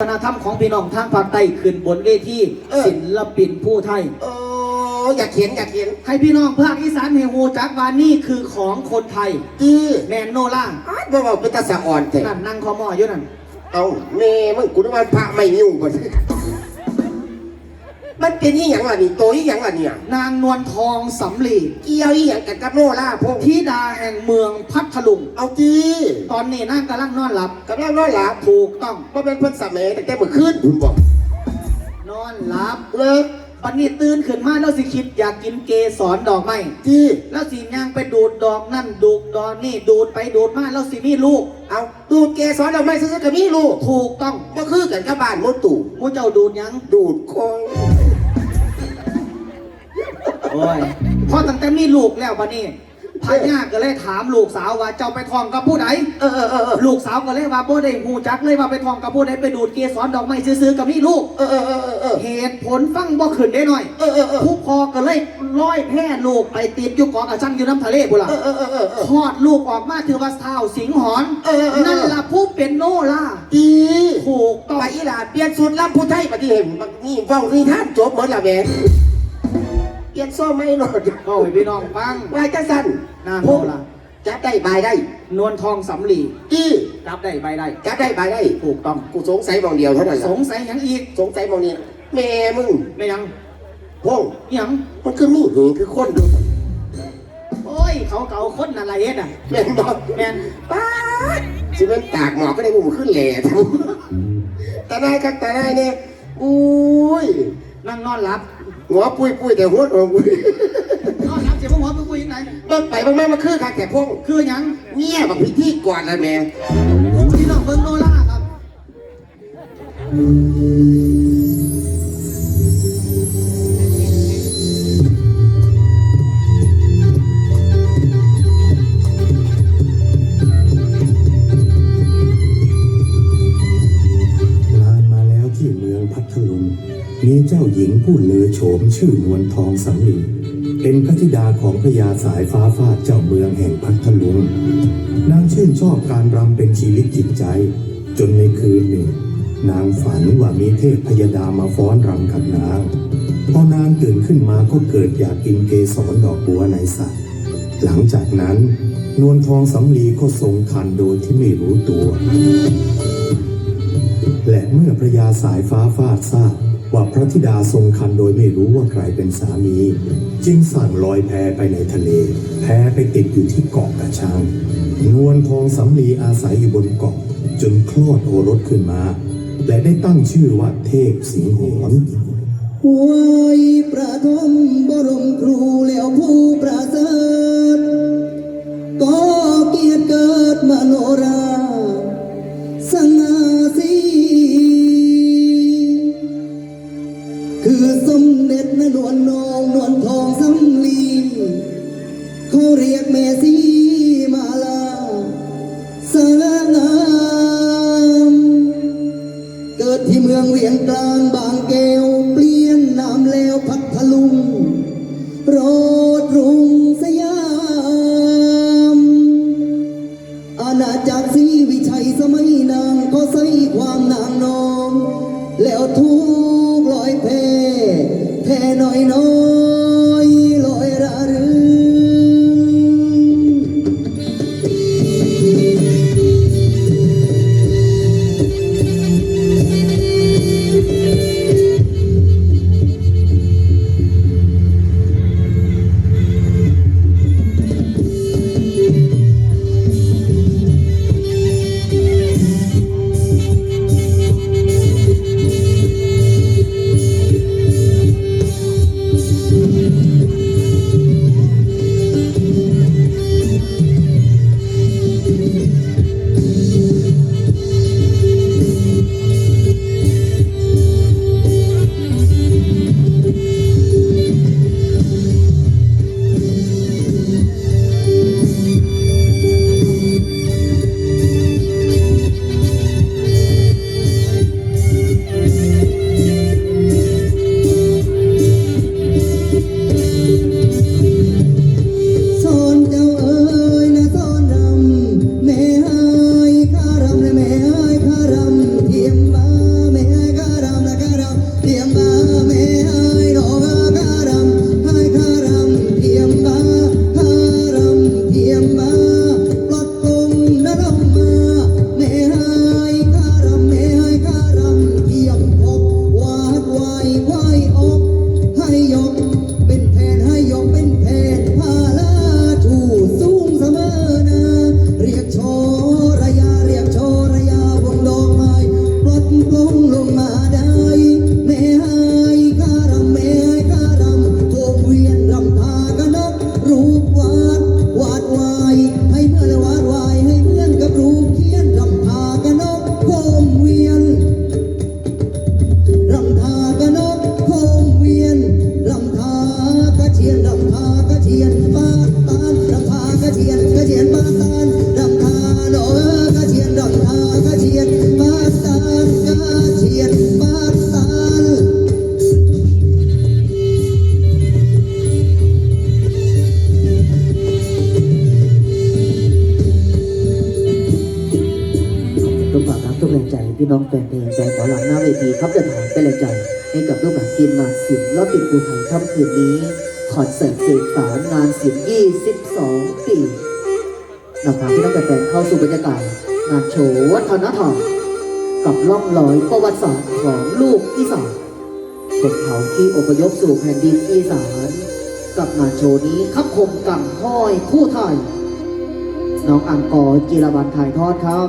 วัฒนธรรมของพี่น้องทางภาคใต้ขึ้นบนเวทีเออศิลปินผู้ไทย โอ้อยากเขียนอยากเขียน ให้พี่น้องภาคอีสานเฮฮูจักว่านี่คือของคนไทยจี้แมนโนล่าอ้าวบ่บอกเป็นตาสะอ่อนแต่นั่นนั่งคอมออยู่นั่น เอาแม่มึงกูนึกว่าพระไม่ยุ่งก่อน มันเป็นยี่หยังล่ะนี่โตยี่หยังล่ะเนี่ย นางนวลทองสำลีเกี่ยวยี่หยังกันกับโนล่าพงธิดาแห่งเมืองพัทลุง เอาจีตอนนี้นั่งกำลังนอนหลับกับเรานอนหลับถูกต้อง เพราะเป็นเพิ่นสะเมัยแต่แต่เมื่อคืนคุณบอกนอนหลับ เลิก วันนี้ตื่นขึ้นมาแล้วสิคิดอยากกินเกสรดอกไม้จี้แล้วสิย่างไปดูดดอกนั่นดูดดอกนี่ดูดไปดูดมาแล้วสิมีลูก เอาดูดเกสรดอกไม้ซื้อๆกับนี่ลูก ถูกต้องก็คือกันกับบ้านมดตู่มูเจ้าดูดหยังดูดคงโอ้ยพอตั้งแต่มีลูกแล้ววันนี้ พญาก็เลยถามลูกสาวว่าเจ้าไปทองกับผู้ใดเออเออเออเออลูกสาวก็เลยว่าบ่ได้หูจักเลยว่าไปทองกับผู้ใดไปดูดเกสรดอกไม้ซื้อๆกับนี่ลูกเออเออเออเออเหตุผลฟังบ่ขึ้นได้หน่อยเออเออเออผู้พอก็เลยร้อยแพร่ลูกไปติดอยู่เกาะกระชังอยู่น้ำทะเลบุล่ะเออเออเออเออเออคลอดลูกออกมาถือว่าเท้าสิงหอนเออเออเออนั่นล่ะผู้เป็นโนล่าจีถูกต้องไปอีหลาเปลี่ยนสูตรลำผู้ไทยปฏิเห็นนี่เว้านี่ท่านจบหมดและแม่ เปลี่ยนโซ่ไม่หลดโอ้ยพี่น้องฟัง วายจังสันน่าพโง่งล่ะ จับได้บายได้นวลทองสำลีจี้รับได้ใบได้ จับได้บายได้ถูกต้อง กูสงสัยมองเดียวเท่านั้นแหสละงสัยหยังอีกสงสัยมองนี้แม่มึงไม่ยังพงหยัง มันคือมีหีคือคนดูโอ้ย เขาเก่าคนอะไรเอ็ดอะ แม่นบอกแมนป้าดสิเป็นตากหมอกก็ได้มุมขึ้นแหล่ทั้งแต่นายกันแต่นายเนี่ยอุ้ย นั่งนอนหลับ หัวปุ้ยปุ้ยแต่หัวโดนปุ้ยนอนหลับเสียงหัวไปคุยยังไงเบิ่งไปเบิ่งมามาคือคักแต่พงคือหยังเนี่ยบักพิธีก่อนละแม่พี่น้องเบิ้งโนล่าครับ มีเจ้าหญิงผู้เลอโฉมชื่อนวลทองสำลีเป็นพระธิดาของพญาสายฟ้าฟาดเจ้าเมืองแห่งพัทลุงนางชื่นชอบการรำเป็นชีวิตจิตใจ จนในคืนหนึ่ง นางฝันว่ามีเทพพยดามาฟ้อนรำกับนางพอนางตื่นขึ้นมาก็เกิดอยากกินเกสรดอกบัวในสระหลังจากนั้น นวลทองสำลีก็ทรงคันโดยที่ไม่รู้ตัว และเมื่อพระยาสายฟ้าฟาดทราบ ว่าพระธิดาทรงคันโดยไม่รู้ว่าใครเป็นสามี จึงสั่งลอยแพไปในทะเล แพไปติดอยู่ที่เกาะกระชังนวลทองสำลีอาศัยอยู่บนเกาะ จนคลอดโอรสขึ้นมา และได้ตั้งชื่อว่าเทพสิงห์หอนหวยประทมบรมครูแล้วผู้ประเสริฐก็เกียรติเกิดมโนรา เข้าสู่บรรยากาศงานโชว์วัฒนธรรมกับล่องลอยประวัติศาสตร์ของลูกอีสานชนเขาที่อพยพสู่แผ่นดินอีสาน กับงานโชว์นี้ขับคมกังห้อยคู่ไทย น้องอังกอจิรบันถ่ายทอดครับ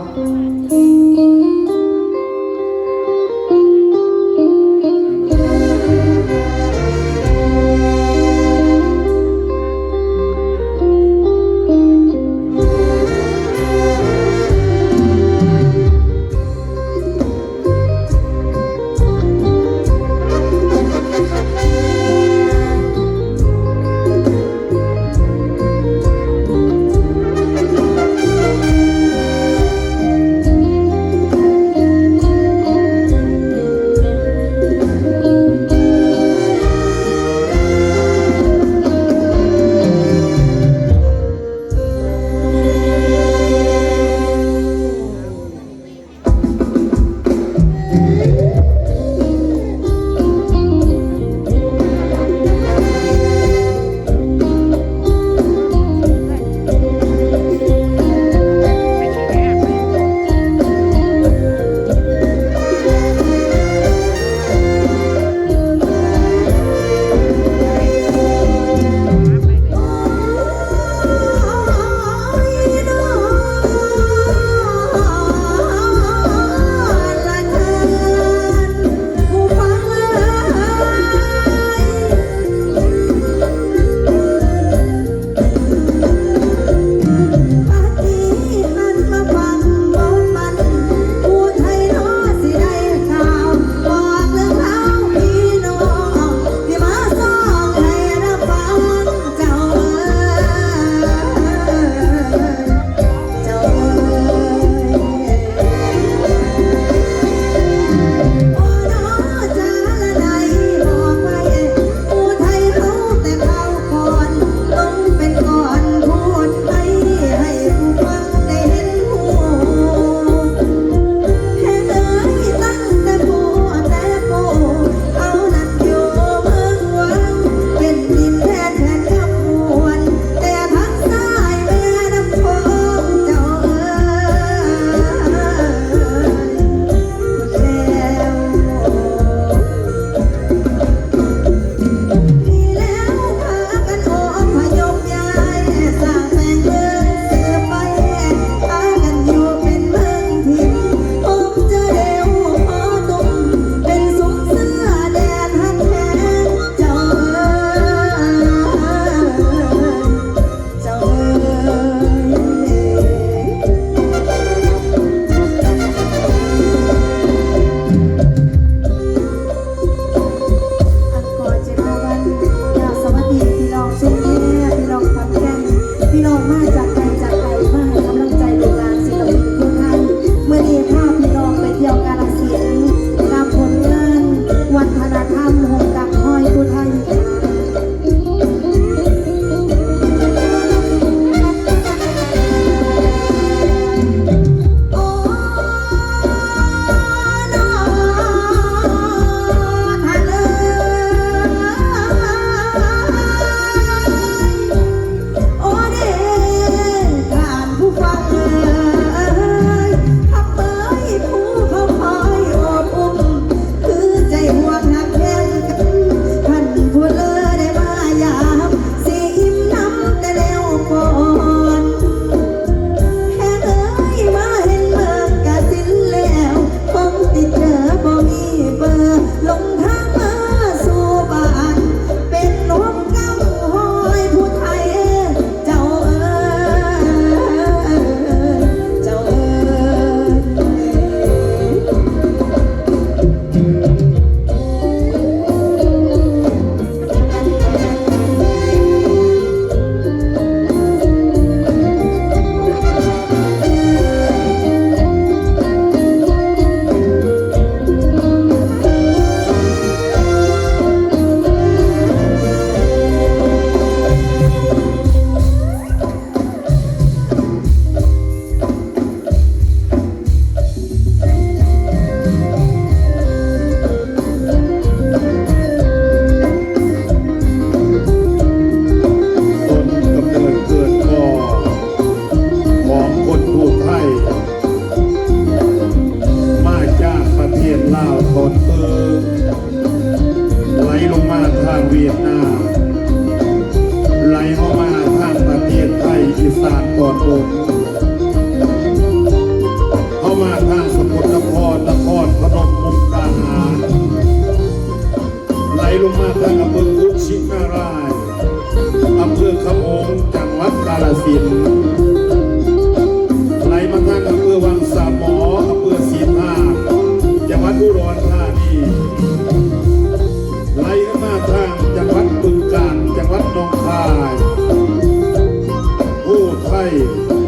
ดีค่ะ ผู้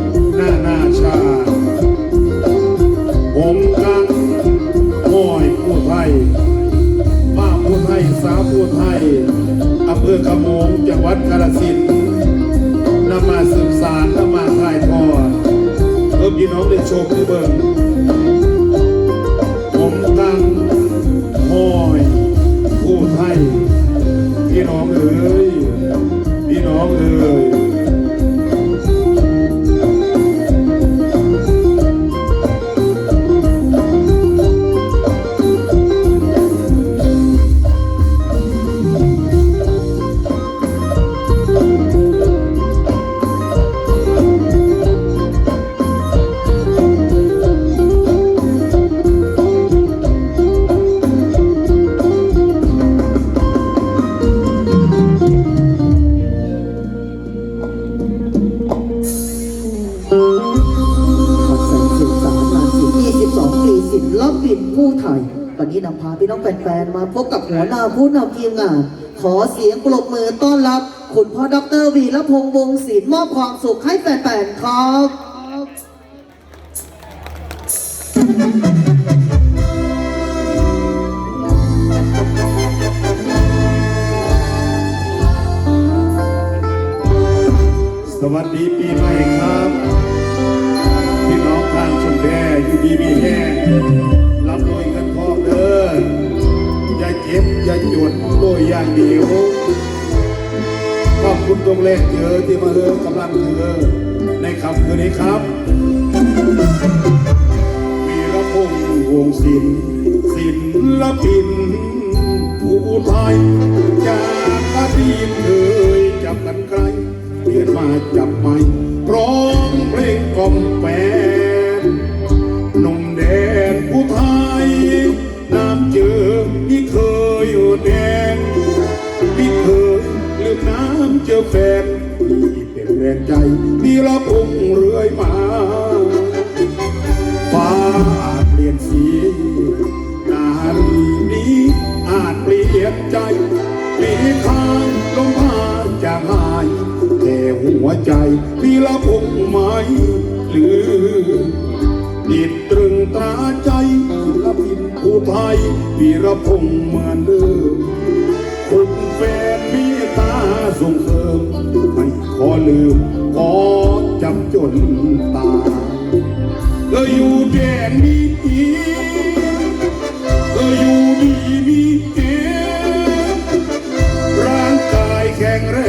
แฟนๆมาพบกับหัวหน้าผู้นำทีมงาน ขอเสียงปรบมือต้อนรับ คุณพ่อดรวีรพงษ์วงศิลป์มอบความสุขให้แฟนๆครับสวัสดีปีใหม่ครับ ขอบคุณตรงแรกเยอะที่มาเริ่มกำลังเธอในคำคืนนี้ครับ มีระพงวงศิลศิลปินผู้ไทยจากอดีนเคยจับกันไกลเปลี่ยนมาจับใหม่ร้องเพลงกล่อมแปล แฟนที่เป็นแรงใจที่ละพงษ์เรื่อยมาฟ้าอาจเปลี่ยนสีนารีนี้อาจเปลี่ยนใจปีทางลมพาจะหาย แต่หัวใจพี่ละพุงไม่ลืมติดตรึงตราใจศิลปินผู้ไทยวีรพงษ์เหมือนเดิม อลืมขอจำจนตายเธออยู่แดนนี้เธออยู่ดีมีเกร่างกายแข็งแร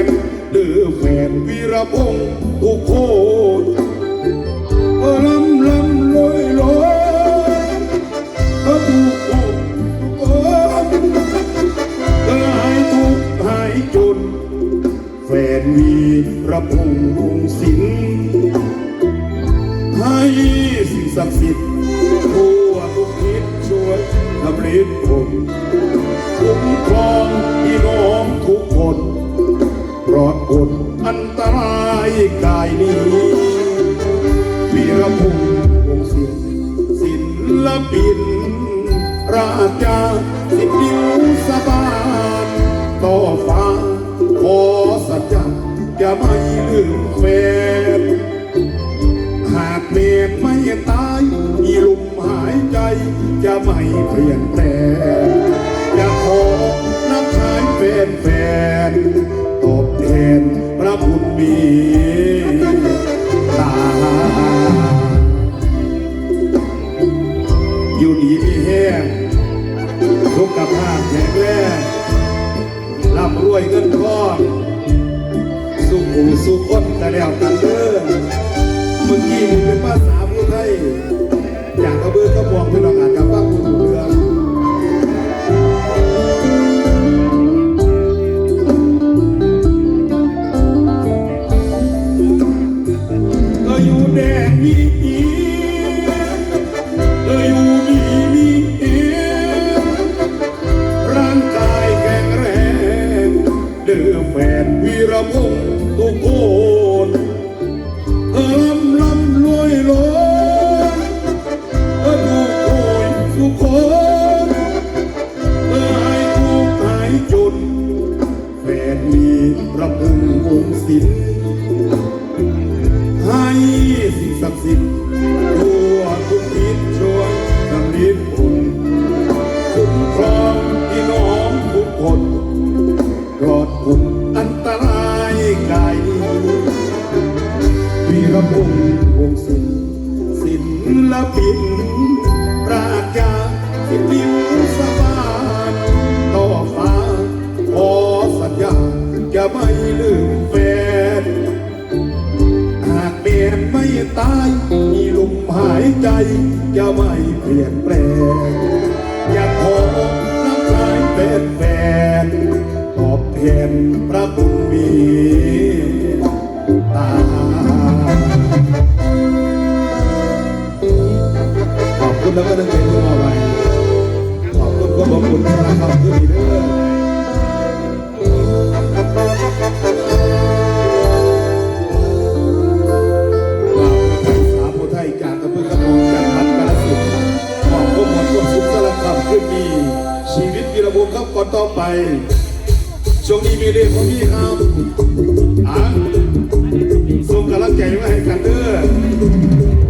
งเดือแฟนวีรพงศ์ทุกคน นวีรพงษ์วงศิลให้สิ่งศักดิ์สิทธิ์ทั่วทุกทิศช่วยทำฤทธิ์ผมคุ้มครองพี่น้องทุกคนปลอดพ้นอันตรายกายนี้วีรพงษ์วงศิลป์ศิลปินราชา จะไม่ลืมแฟน หากเมฆไม่ตายมีลมหายใจ จะไม่เปลี่ยนแปลงจะขอน้ำชายเป็นแฟนตอบแทนพระบุญมี คนเมื่อหทุกข์หายจนแฟนมีระพึงวงศิลให้สักสิ็นพระคุณมีตาขอบคุณแล้วก็ตั้งใจที่มาไว้ขอบคุณก็ขอบคุณนะครับที่ดีเด้อชีวิตกีรบุญครับก่อต่อไป ช่วงนี้มีเรื่องของพี่ครับอะส่งกำลังใจมาให้กันเด้อ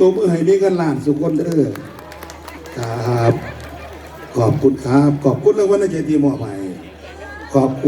ตัวเพื่อให้ได้กันหลานสุกคนเด้อครับ ขอบคุณครับ ขอบคุณแล้ววันนี้เจดีมอบหมาย